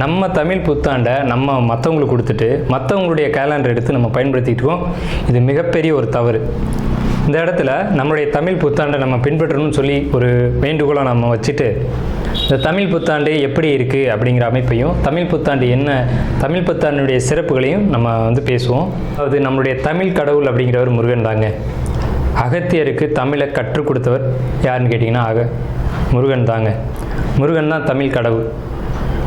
நம்ம தமிழ் புத்தாண்டை நம்ம மற்றவங்களுக்கு கொடுத்துட்டு மற்றவங்களுடைய கேலண்டர் எடுத்து நம்ம பயன்படுத்திட்டுருக்கோம் இது மிகப்பெரிய ஒரு தவறு. இந்த இடத்துல நம்மளுடைய தமிழ் புத்தாண்டை நம்ம பின்பற்றணும்னு சொல்லி ஒரு வேண்டுகோளை நம்ம வச்சுட்டு இந்த தமிழ் புத்தாண்டு எப்படி இருக்குது அப்படிங்கிற அமைப்பையும் தமிழ் புத்தாண்டு என்ன தமிழ் புத்தாண்டுடைய சிறப்புகளையும் நம்ம வந்து பேசுவோம். அதாவது நம்மளுடைய தமிழ் கடவுள் அப்படிங்கிறவர் முருகன் தாங்க. அகத்தியருக்கு தமிழை கற்றுக் கொடுத்தவர் யாருன்னு கேட்டிங்கன்னா அக முருகன் தாங்க. முருகன் தான் தமிழ் கடவுள்.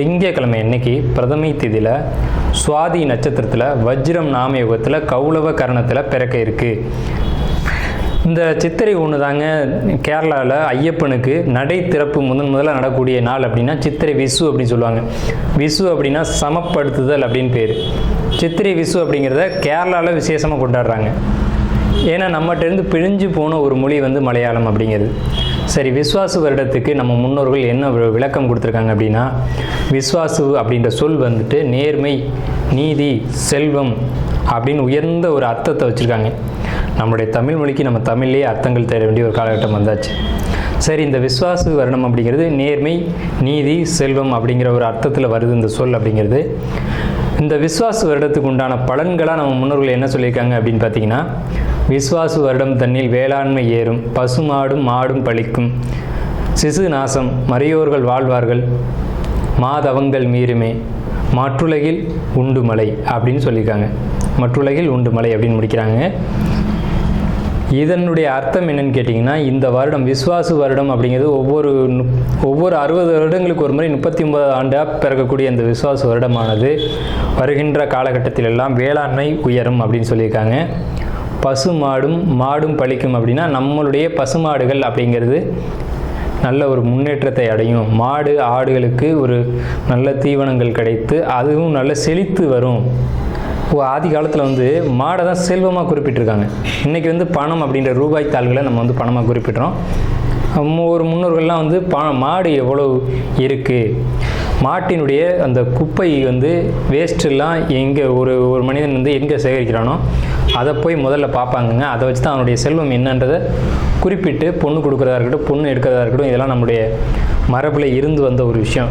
திங்கக்கிழமை அன்னைக்கு பிரதமை திதியில் சுவாதி நட்சத்திரத்தில் வஜ்ரம் நாமயுகத்தில் கௌளவ கரணத்தில் பிறக்க இருக்குது இந்த சித்திரை ஒன்று தாங்க கேரளாவில் ஐயப்பனுக்கு நடை திறப்பு முதன் முதல்ல நடக்கூடிய நாள் அப்படின்னா சித்திரை விசு அப்படின்னு சொல்லுவாங்க. விசு அப்படின்னா சமப்படுத்துதல் அப்படின்னு பேர். சித்திரை விசு அப்படிங்கிறத கேரளாவில் விசேஷமாக கொண்டாடுறாங்க. ஏன்னா நம்மகிட்டேருந்து பிழிஞ்சு போன ஒரு மொழி வந்து மலையாளம் அப்படிங்கிறது. சரி விஸ்வாசு வருடத்துக்கு நம்ம முன்னோர்கள் என்ன விளக்கம் கொடுத்துருக்காங்க அப்படின்னா விஸ்வாசு அப்படின்ற சொல் வந்துட்டு நேர்மை நீதி செல்வம் அப்படின்னு உயர்ந்த ஒரு அர்த்தத்தை வச்சுருக்காங்க. நம்முடைய தமிழ் மொழிக்கு நம்ம தமிழ்லேயே அர்த்தங்கள் தேட வேண்டிய ஒரு காலகட்டம் வந்தாச்சு. சரி இந்த விஸ்வாசு வருடம் அப்படிங்கிறது நேர்மை நீதி செல்வம் அப்படிங்கிற ஒரு அர்த்தத்தில் வருது இந்த சொல் அப்படிங்கிறது. இந்த விஸ்வாசு வருடத்துக்கு உண்டான பலன்களாக நம்ம முன்னோர்கள் என்ன சொல்லியிருக்காங்க அப்படின்னு பார்த்தீங்கன்னா விஸ்வாசு வருடம் தன்னில் வேளாண்மை ஏறும் பசுமாடும் மாடும் பழிக்கும். சிசு நாசம் மறையோர்கள் வாழ்வார்கள் மாதவங்கள் மீறுமே. மற்றுலகில் உண்டு மலை அப்படின்னு சொல்லியிருக்காங்க. மற்றுலகில் உண்டு மலை அப்படின்னு முடிக்கிறாங்க. இதனுடைய அர்த்தம் என்னன்னு கேட்டிங்கன்னா இந்த வருடம் விஸ்வாசு வருடம் அப்படிங்கிறது ஒவ்வொரு நு- ஒவ்வொரு அறுபது வருடங்களுக்கு ஒரு முறை முப்பத்தி ஒன்பது ஆண்டாக பிறக்கக்கூடிய இந்த விஸ்வாசு வருடமானது. வருகின்ற காலகட்டத்திலெல்லாம் வேளாண்மை உயரும் அப்படின்னு சொல்லியிருக்காங்க. பசு மாடும் மாடும் பழிக்கும் அப்படின்னா நம்மளுடைய பசுமாடுகள் அப்படிங்கிறது நல்ல ஒரு முன்னேற்றத்தை அடையும். மாடு ஆடுகளுக்கு ஒரு நல்ல தீவனங்கள் கிடைத்து அதுவும் நல்ல செழித்து வரும். ஓ ஆதி காலத்தில் வந்து மாடை தான் செல்வமாக குறிப்பிட்டிருக்காங்க. இன்றைக்கி வந்து பணம் அப்படின்ற ரூபாய் தாள்களை நம்ம வந்து பணமாக குறிப்பிட்றோம். ஒரு முன்னோர்கள்லாம் வந்து பா மாடு எவ்வளோ இருக்குது மாட்டினுடைய அந்த குப்பை வந்து வேஸ்ட்டெல்லாம் எங்கே ஒரு ஒரு மனிதன் வந்து எங்கே சேகரிக்கிறானோ அதை போய் முதல்ல பார்ப்பாங்கங்க. அதை வச்சு தான் அவனுடைய செல்வம் என்னன்றதை குறிப்பிட்டு பொண்ணு கொடுக்குறதா இருக்கட்டும் பொண்ணு எடுக்கிறதா இருக்கட்டும் இதெல்லாம் நம்முடைய மரபில் இருந்து வந்த ஒரு விஷயம்.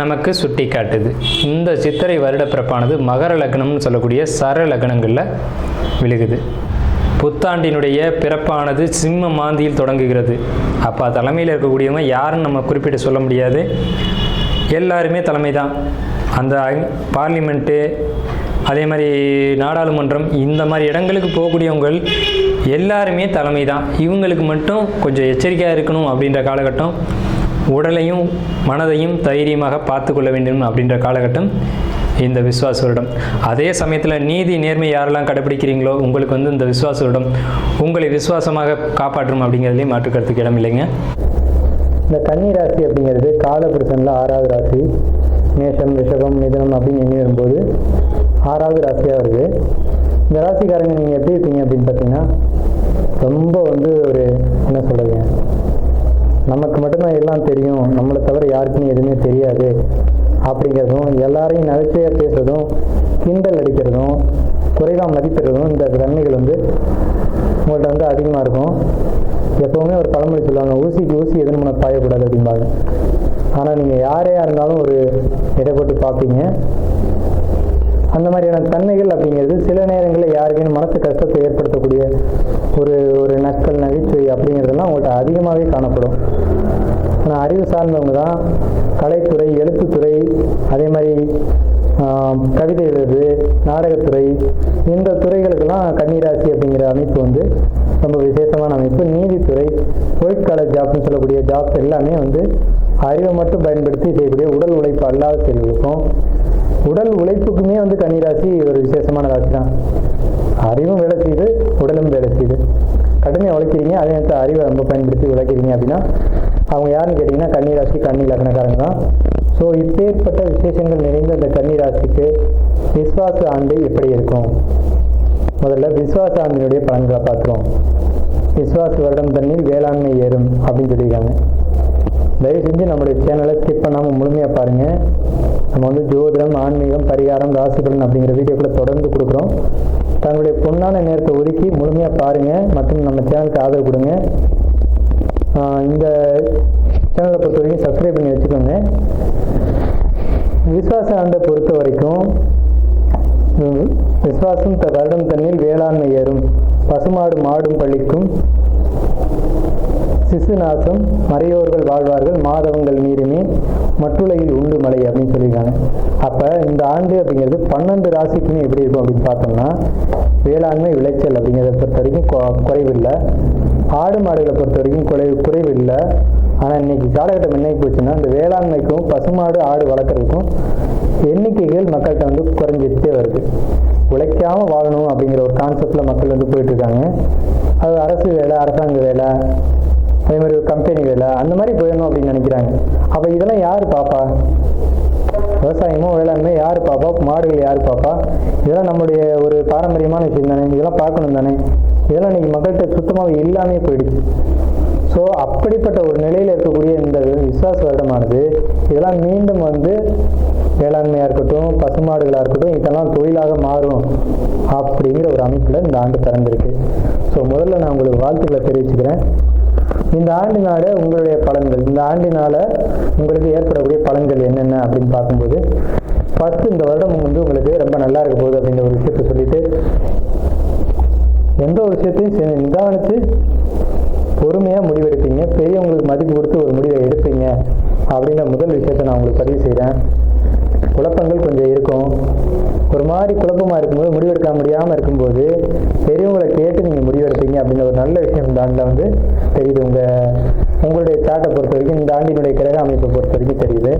நமக்கு சுட்டி காட்டுது. இந்த சித்திரை வருட பிறப்பானது மகர லக்னம்னு சொல்லக்கூடிய சர லக்னங்களில் விழுகுது. புத்தாண்டினுடைய பிறப்பானது சிம்ம மாந்தியில் தொடங்குகிறது. அப்போ தலைமையில் இருக்கக்கூடியவங்க யாருன்னு நம்ம குறிப்பிட்டு சொல்ல முடியாது. எல்லாருமே தலைமை தான் அந்த பார்லிமெண்ட்டு அதே மாதிரி நாடாளுமன்றம் இந்த மாதிரி இடங்களுக்கு போகக்கூடியவங்கள் எல்லாருமே தலைமை தான் இவங்களுக்கு மட்டும் கொஞ்சம் எச்சரிக்கையாக இருக்கணும் அப்படின்ற காலகட்டம் உடலையும் மனதையும் தைரியமாக பார்த்து கொள்ள வேண்டும் அப்படின்ற காலகட்டம் இந்த விஸ்வாச வருடம். அதே சமயத்தில் நீதி நேர்மை யாரெல்லாம் கடைபிடிக்கிறீங்களோ உங்களுக்கு வந்து இந்த விஸ்வாச வருடம் உங்களை விசுவாசமாக காப்பாற்றும் அப்படிங்கிறதுலையும் மாற்றுக்கிறதுக்கு இடம் இல்லைங்க. இந்த கன்னி ராசி அப்படிங்கிறது காலபுருஷனில் ஆறாவது ராசி மேஷம் ரிஷபம் மிதனம் அப்படின்னு எண்ணி வரும்போது ஆறாவது ராசியாக வருது. இந்த ராசிக்காரங்க நீங்கள் எப்படி இருப்பீங்க அப்படின்னு பார்த்தீங்கன்னா ரொம்ப வந்து ஒரு என்ன சொல்கிறீங்க நமக்கு மட்டும்தான் எல்லாம் தெரியும். நம்மளை தவிர யாருக்குமே எதுவுமே தெரியாது. அப்படிங்கிறதும் எல்லாரையும் நகைச்சுவையாக பேசுறதும் கிண்டல் அடிக்கிறதும் குறைவாக மதிப்பிடுறதும் இந்த தன்மைகள் வந்து உங்கள்கிட்ட வந்து அதிகமாக இருக்கும். எப்போவுமே ஒரு பழமொழி சொல்லுவாங்க ஊசிக்கு ஊசி எதுவும் உனக்கு பாயக்கூடாது அப்படிம்பாங்க. ஆனால் நீங்கள் யாரையாக இருந்தாலும் ஒரு இடைப்பட்டு பார்ப்பீங்க. அந்த மாதிரியான தன்மைகள் அப்படிங்கிறது சில நேரங்களில் யாருக்கும் மனசு கஷ்டத்தை ஏற்படுத்தக்கூடிய ஒரு ஒரு நக்கல் நகைச்சுவை அப்படிங்கிறதுலாம் உங்கள்கிட்ட அதிகமாகவே காணப்படும். ஆனால் அறிவு சார்ந்தவங்க தான் கலைத்துறை எழுத்துத்துறை அதே மாதிரி கவிதை எழுது நாடகத்துறை இந்த துறைகளுக்கெல்லாம் கன்னிராசி அப்படிங்கிற அமைப்பு வந்து ரொம்ப விசேஷமான அமைப்பு. நீதித்துறை ஒயிட் காலர் ஜாப்னு சொல்லக்கூடிய ஜாப்ஸ் எல்லாமே வந்து அறிவை மட்டும் பயன்படுத்தி செய்யக்கூடிய உடல் உழைப்பு அல்லாத தெரிவிக்கும் வந்து கன்னிராசி ஒரு விசேஷமான ராசி தான் அறிவும் வேலை செய்யுது உடலும் வேலை செய்யுது கடுமையாக உழைக்கிறீங்க அதே நேரத்தில் அறிவை ரொம்ப பயன்படுத்தி உழைக்கிறீங்க அப்படின்னா அவங்க யாருன்னு கேட்டிங்கன்னா கன்னிராசி கன்னி லக்னக்காரங்க தான். ஸோ இப்பேற்பட்ட விசேஷங்கள் நிறைந்த இந்த கன்னிராசிக்கு விஸ்வாச ஆண்டு எப்படி இருக்கும்? முதல்ல விஸ்வாச ஆண்டினுடைய பலன்களை பார்க்குறோம் விஸ்வாச வருடம் தண்ணீர் வேளாண்மை ஏறும் அப்படின்னு சொல்லியிருக்காங்க. தயவு செஞ்சு நம்மளுடைய சேனலை ஸ்கிப் பண்ணாமல் முழுமையாக பாருங்கள் நம்ம வந்து ஜோதிடம் ஆன்மீகம் பரிகாரம் ராசிபலன் அப்படிங்கிற வீடியோக்களை தொடர்ந்து கொடுக்குறோம். தங்களுடைய பொண்ணான நேரத்தை ஒதுக்கி முழுமையாக பாருங்கள் மற்றும் நம்ம சேனலுக்கு ஆதரவு கொடுங்க. இந்த சேனலை பொறுத்த வரைக்கும் சப்ஸ்கிரைப் பண்ணி வச்சுக்கோங்க. விஸ்வாச ஆண்டை பொறுத்த வரைக்கும் விஸ்வாசம் வருடம் தண்ணில் வேளாண்மை ஏறும். பசுமாடு மாடும் பள்ளிக்கும் சிசுநாசம் மறையோர்கள் வாழ்வார்கள் மாதவங்கள் நீருமே மற்றுலகில் உண்டு மலை அப்படின்னு சொல்லியிருக்காங்க. அப்போ இந்த ஆண்டு அப்படிங்கிறது பன்னெண்டு ராசிக்குமே எப்படி இருக்கும் அப்படின்னு பார்த்தோம்னா வேளாண்மை விளைச்சல் அப்படிங்கிறத பொறுத்த வரைக்கும் கொ- குறைவில்லை. ஆடு மாடுகளை பொறுத்த வரைக்கும் குறை குறைவில்லை. ஆனால் இன்னைக்கு காலகட்டம் என்ன போச்சுன்னா இந்த வேளாண்மைக்கும் பசுமாடு ஆடு வளர்க்குறதுக்கும் எண்ணிக்கைகள் மக்கள்கிட்ட வந்து குறைஞ்சிட்டே வருது. உழைக்காமல் வாழணும் அப்படிங்கிற ஒரு கான்செப்டில் மக்கள் வந்து போயிட்டுருக்காங்க அது அரசு வேலை அரசாங்க வேலை அதே மாதிரி ஒரு கம்பெனி வேலை அந்த மாதிரி போயிடணும் அப்படின்னு நினைக்கிறாங்க. அப்போ இதெல்லாம் யார் பாப்பா? விவசாயமோ வேளாண்மை யார் பாப்பா? மாடுகள் யார் பாப்பா? இதெல்லாம் நம்முடைய ஒரு பாரம்பரியமான விஷயம் தானே. இதெல்லாம் பார்க்கணும் தானே. இதெல்லாம் இன்னைக்கு மக்கள்கிட்ட சுத்தமாக இல்லாமே போயிடுச்சு. ஸோ அப்படிப்பட்ட ஒரு நிலையில் இருக்கக்கூடிய இந்த விஸ்வாச வருடமானது இதெல்லாம் மீண்டும் வந்து வேளாண்மையாக இருக்கட்டும் பசுமாடுகளாக இருக்கட்டும் இதெல்லாம் தொழிலாக மாறும் அப்படிங்கிற ஒரு அமைப்பில் இந்த ஆண்டு திறந்திருக்கு ஸோ முதல்ல நான் உங்களுக்கு வாழ்த்துக்களை தெரிவிச்சுக்கிறேன். இந்த ஆண்டினால உங்களுடைய பலன்கள் இந்த ஆண்டினால உங்களுக்கு ஏற்படக்கூடிய பலன்கள் என்னென்ன அப்படின்னு பார்க்கும்போது ஃபர்ஸ்ட் இந்த வருடம் வந்து உங்களுக்கு ரொம்ப நல்லா இருக்க போகுது அப்படிங்கிற ஒரு விஷயத்த சொல்லிட்டு எந்த ஒரு விஷயத்தையும் செ- நிதானித்து பொறுமையாக முடிவெடுப்பீங்க பெரியவங்களுக்கு மதிப்பு கொடுத்து ஒரு முடிவை எடுப்பீங்க அப்படின்ற முதல் விஷயத்தை நான் உங்களுக்கு பதிவு செய்கிறேன் குழப்பங்கள் கொஞ்சம் இருக்கும். ஒரு மாதிரி குழப்பமாக இருக்கும்போது முடிவெடுக்க முடியாமல் இருக்கும்போது பெரியவங்களை கேட்டு நீங்கள் முடிவெடுப்பீங்க அப்படின்ற ஒரு நல்ல விஷயம் தாண்டில் வந்து தெரியுது. உங்கள் உங்களுடைய சாட்டை பொறுத்த வரைக்கும் இந்த ஆண்டினுடைய கிரக அமைப்பை பொறுத்த வரைக்கும் தெரியுது.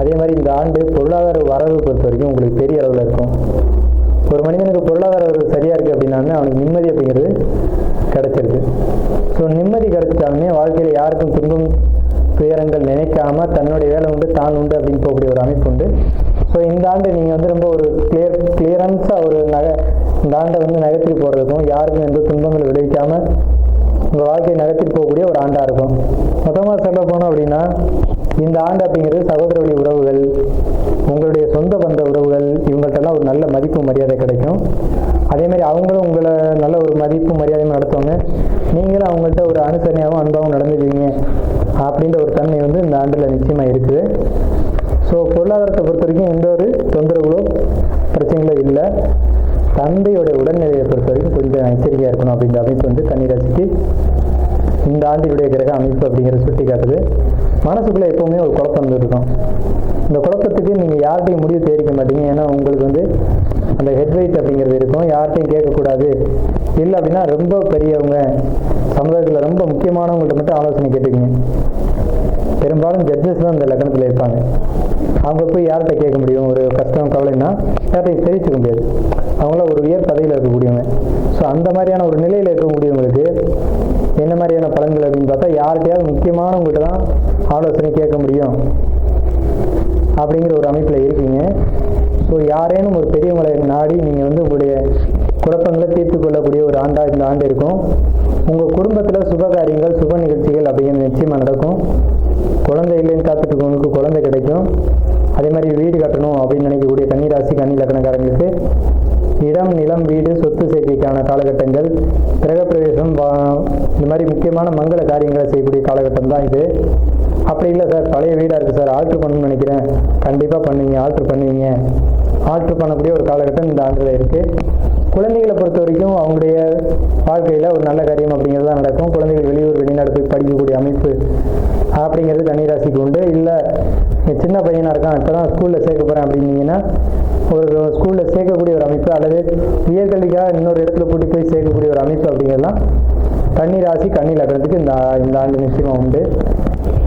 அதே மாதிரி இந்த ஆண்டு பொருளாதார வரவு பொறுத்த வரைக்கும் உங்களுக்கு பெரிய அளவில் இருக்கும். ஒரு மனிதனுக்கு பொருளாதார வரவு சரியாக இருக்குது அப்படின்னா அவனுக்கு நிம்மதி அப்படிங்கிறது கிடைச்சிருக்கு ஸோ நிம்மதி கிடச்சிட்டாலுமே வாழ்க்கையில் யாருக்கும் துன்பம் துயரங்கள் நினைக்காம தன்னுடைய வேலை உண்டு தான் உண்டு அப்படின்னு போகக்கூடிய ஒரு அமைப்பு உண்டு. ஸோ இந்த ஆண்டு நீங்கள் வந்து ரொம்ப ஒரு கிளியர் கிளியரன்ஸாக ஒரு நகை இந்த ஆண்டை வந்து நகர்த்தி போடுறதுக்கும் யாருக்கும் எந்த துன்பங்கள் விளைவிக்காமல் உங்கள் வாழ்க்கையை நகர்த்தி போகக்கூடிய ஒரு ஆண்டாக இருக்கும். மொத்தமாக சொல்ல போனோம் அப்படின்னா இந்த ஆண்டு அப்படிங்கிறது சகோதர வழி உறவுகள் உங்களுடைய சொந்த பந்த உறவுகள் இவங்கள்ட்டெல்லாம் ஒரு நல்ல மதிப்பு மரியாதை கிடைக்கும். அதே மாதிரி அவங்களும் உங்களை நல்ல ஒரு மதிப்பு மரியாதையும் நடத்துவாங்க. நீங்களும் அவங்கள்ட்ட ஒரு அனுசரணையாகவும் அன்பாகவும் நடந்துக்குவீங்க. அப்படின்ற ஒரு தன்மை வந்து இந்த ஆண்டில் நிச்சயமாக இருக்குது. ஸோ பொருளாதாரத்தை பொறுத்த வரைக்கும் எந்த ஒரு தொந்தரவுகளோ பிரச்சனைகளோ இல்லை. தந்தையோட உடல்நிலையை பொறுத்த வரைக்கும் கொஞ்சம் எச்சரிக்கையாக இருக்கணும் அப்படின்ற அமைப்பு வந்து கன்னிராசிக்கு இந்த ஆண்டினுடைய கிரக அமைப்பு அப்படிங்கிறத சுட்டி காட்டுது. மனசுக்குள்ளே எப்போவுமே ஒரு குழப்பம் இருக்கும். இந்த குழப்பத்துக்கு நீங்கள் யார்கிட்டையும் முடிவு தெரிவிக்க மாட்டீங்க. ஏன்னா உங்களுக்கு வந்து அந்த ஹெட் வெயிட் அப்படிங்கிறது இருக்கும். யார்கிட்டையும் கேட்கக்கூடாது. இல்லை அப்படின்னா ரொம்ப பெரியவங்க சமுதாயத்தில் ரொம்ப முக்கியமானவங்கள்ட்ட மட்டும் ஆலோசனை கேட்டுக்கீங்க. பெரும்பாலும் ஜட்ஜஸ் தான் இந்த லக்னத்தில் இருப்பாங்க. அவங்க போய் யார்கிட்ட கேட்க முடியும்? ஒரு கஷ்டம் கவலைன்னா யார்கிட்டையும் தெரிவிச்சுக்க முடியாது. அவங்களாம் ஒரு உயர் பதவியில் இருக்கக்கூடியவங்க. ஸோ அந்த மாதிரியான ஒரு நிலையில் இருக்கக்கூடியவங்களுக்கு என்ன மாதிரியான பலன்கள் அப்படின்னு பார்த்தா யார்கிட்டயாவது முக்கியமானவங்ககிட்ட தான் ஆலோசனை கேட்க முடியும் அப்படிங்கிற ஒரு அமைப்பில் இருக்கீங்க. ஸோ யாரேனும் ஒரு பெரியவங்களை நாடி நீங்கள் வந்து உங்களுடைய குழப்பங்களை தீர்த்து கொள்ளக்கூடிய ஒரு ஆண்டாக இந்த ஆண்டு இருக்கும். உங்கள் குடும்பத்தில் சுப காரியங்கள் சுப நிகழ்ச்சிகள் அப்படிங்கிறது நிச்சயமாக நடக்கும். குழந்தை இல்லைன்னு காத்துட்டு குழந்தை கிடைக்கும். அதே மாதிரி வீடு கட்டணும் அப்படின்னு நினைக்கக்கூடிய கன்னிராசி கன்னி லக்கணக்காரங்களுக்கு இடம் நிலம் வீடு சொத்து சேர்க்கைக்கான காலகட்டங்கள் கிரகப்பிரவேசம் இந்த மாதிரி முக்கியமான மங்கள காரியங்களை செய்யக்கூடிய காலகட்டம் தான் இது. அப்படி இல்லை சார் பழைய வீடாக இருக்குது சார் ஆல்ட்ரு பண்ணணும்னு நினைக்கிறேன். கண்டிப்பாக பண்ணுவீங்க ஆல்ட்ரு பண்ணுவீங்க. ஆல்ட்ரு பண்ணக்கூடிய ஒரு காலகட்டம் இந்த ஆண்டில் இருக்குது குழந்தைகளை பொறுத்த வரைக்கும் அவங்களுடைய வாழ்க்கையில் ஒரு நல்ல காரியம் அப்படிங்கிறது தான் நடக்கும். குழந்தைகள் வெளியூர் வெளிநாடு போய் படிக்கக்கூடிய அமைப்பு அப்படிங்கிறது கன்னிராசிக்கு உண்டு. இல்லை சின்ன பையனாக இருக்கான் இப்போ தான் ஸ்கூலில் சேர்க்க போகிறேன் அப்படின்னீங்கன்னா ஒரு ஸ்கூலில் சேர்க்கக்கூடிய ஒரு அமைப்பு அல்லது உயர்கல்விக்காக இன்னொரு இடத்துல கூட்டி போய் சேர்க்கக்கூடிய ஒரு அமைப்பு அப்படிங்கிறதுலாம் கன்னி ராசி கன்னி லக்னத்துக்கு இந்த இந்த ஆண்டு நிச்சயமாக உண்டு.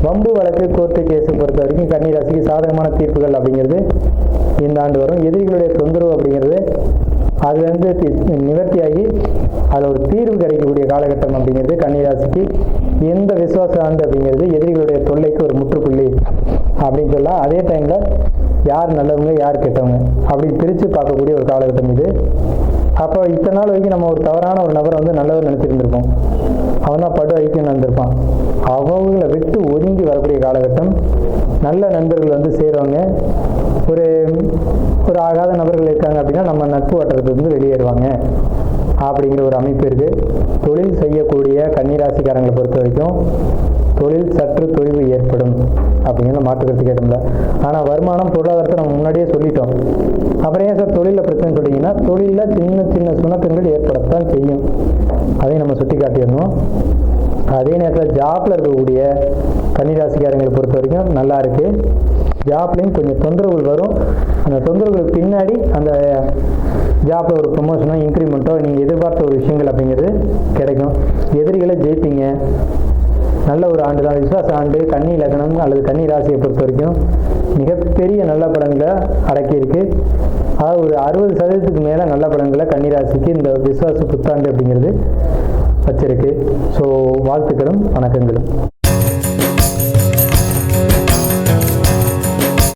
வம்பு வழக்கு கோர்ட்டு கேஸை பொறுத்த வரைக்கும் கன்னி ராசிக்கு சாதகமான தீர்ப்புகள் அப்படிங்கிறது இந்த ஆண்டு வரும். எதிரிகளுடைய தொந்தரவு அப்படிங்கிறது அதுலேருந்து தி- நிவர்த்தியாகி அதில் ஒரு தீர்வு கிடைக்கக்கூடிய காலகட்டம் அப்படிங்கிறது கன்னிராசிக்கு எந்த விசுவாசம் ஆண்டு அப்படிங்கிறது எதிரிகளுடைய தொல்லைக்கு ஒரு முற்று அப்படின்னு சொல்லலாம் அதே டைமில் யார் நல்லவங்க யார் கெட்டவங்க அப்படி பிரித்து பார்க்கக்கூடிய ஒரு காலகட்டம் இது. அப்போ இத்தனை நாள் வரைக்கும் நம்ம ஒரு தவறான ஒரு நபரை வந்து நல்லவர் நினச்சிருந்துருப்போம். அவன் தான் படு ஐக்கியம் நடந்திருப்பான். அவங்கள விட்டு ஒதுங்கி வரக்கூடிய காலகட்டம் நல்ல நண்பர்கள் வந்து சேருவாங்க. ஒரு ஒரு ஆகாத நபர்கள் இருக்காங்க அப்படின்னா நம்ம நட்பு வட்டத்துலேருந்து வெளியேறுவாங்க. அப்படிங்கிற ஒரு அமைப்பு இருக்குது தொழில் செய்யக்கூடிய கன்னிராசிக்காரங்களை பொறுத்த வரைக்கும் தொழில் சற்று தொய்வு ஏற்படும் அப்படிங்கிற மாற்றுக்கிறது கேட்டோம்ல. ஆனால் வருமானம் பொருளாதாரத்தை நம்ம முன்னாடியே சொல்லிட்டோம். அப்புறம் ஏன் சார் தொழிலில் பிரச்சனை சொல்லிங்கன்னா தொழிலில் சின்ன சின்ன சுணக்கங்கள் ஏற்படத்தான் செய்யும். அதையும் நம்ம சுட்டி காட்டிடணும் அதே நேரத்தில் ஜாப்பில் இருக்கக்கூடிய கன்னிராசிக்காரங்களை பொறுத்த வரைக்கும் நல்லா இருக்கு. ஜாப்லேயும் கொஞ்சம் தொந்தரவுகள் வரும். அந்த தொந்தரவுகளுக்கு பின்னாடி அந்த ஜாப்பில் ஒரு ப்ரொமோஷனோ இன்க்ரிமெண்ட்டோ நீங்கள் எதிர்பார்த்த ஒரு விஷயங்கள் அப்படிங்கிறது கிடைக்கும். எதிரிகளை ஜெயிப்பீங்க. நல்ல ஒரு ஆண்டு தான். விசுவாச ஆண்டு கன்னி லக்னம் அல்லது கன்னி ராசியை பொறுத்த வரைக்கும் மிகப்பெரிய நல்ல பலன்களை அடக்கியிருக்கு. அதாவது ஒரு அறுபது சதவீதத்துக்கு மேலே நல்ல பலன்களை கன்னி ராசிக்கு இந்த விசுவாச புத்தாண்டு அப்படிங்கிறது வச்சிருக்கு. ஸோ வாழ்த்துக்களும் வணக்கங்களும்.